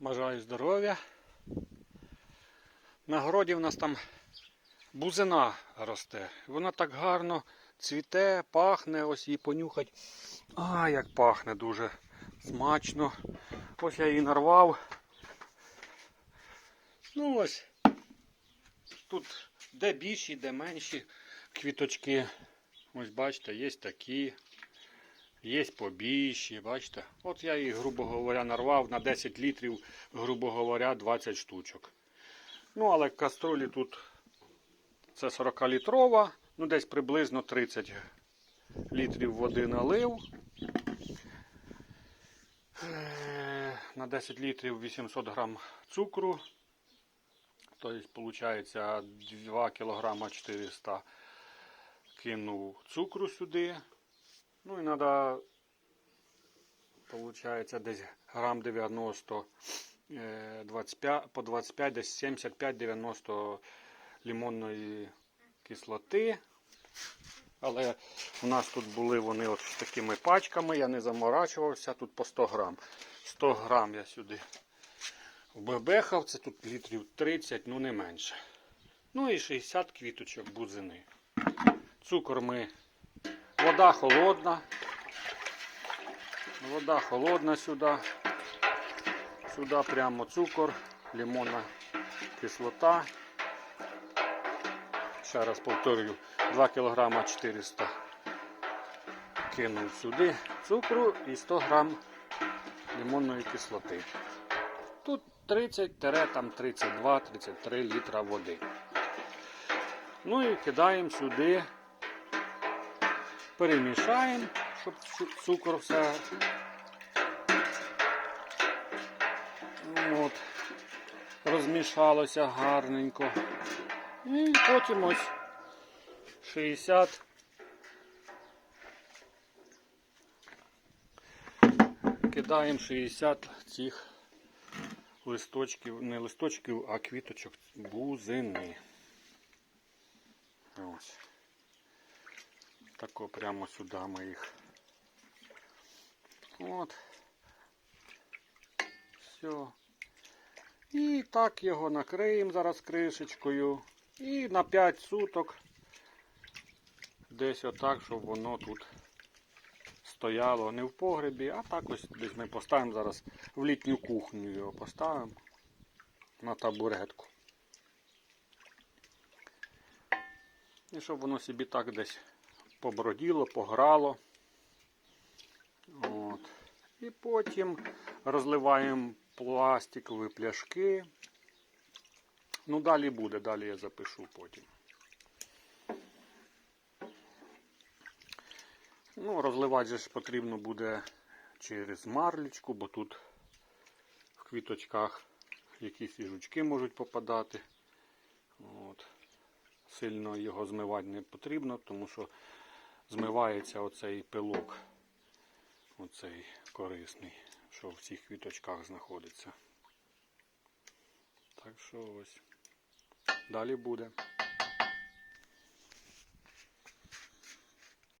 Бажаю здоров'я. На городі в нас там бузина росте. Вона так гарно цвіте, пахне, ось її понюхать. А, як пахне дуже смачно. Ось я її нарвав. Ну ось. Тут де більші, де менші квіточки. Ось бачите, є такі. Є побільші, бачите? От я їх, грубо говоря, нарвав на 10 літрів, грубо говоря, 20 штучок. Ну, але каструлі тут це 40-літрова, ну десь приблизно 30 літрів води налив. Е, На 10 літрів 800 грам цукру. Тобто, виходить, 2 кг 400 кинув цукру сюди. Ну і треба, виходить, десь грам 90, е, 25, по 25, десь 75-90 лимонної кислоти. Але у нас тут були вони от такими пачками, я не заморачувався, тут по 100 грам. 100 грам я сюди вбебехав, це тут літрів 30, ну не менше. Ну і 60 квіточок бузини. Цукор ми Вода холодна. Вода холодна сюди. Сюди прямо цукор, лимонна кислота. Ще раз повторюю, 2 кг 400 кинув сюди цукру і 100 грам лимонної кислоти. Тут 30-32-33 літра води. Ну і кидаємо сюди перемішаємо, щоб цукор все. От, розмішалося гарненько. І потім ось 60. Кидаємо 60 цих листочків, не листочків, а квіточок бузини. Ось. Тако прямо сюди ми їх. От. Все. І так його накриємо зараз кришечкою. І на 5 суток десь отак, щоб воно тут стояло не в погребі, а так ось десь ми поставимо зараз в літню кухню його поставимо на табуретку. І щоб воно собі так десь поброділо, пограло. От. І потім розливаємо пластикові пляшки. Ну, далі буде, далі я запишу потім. Ну, розливати ж потрібно буде через марлічку, бо тут в квіточках якісь і жучки можуть попадати. От. Сильно його змивати не потрібно, тому що змивається оцей пилок, оцей корисний, що в цих квіточках знаходиться. Так що ось. Далі буде.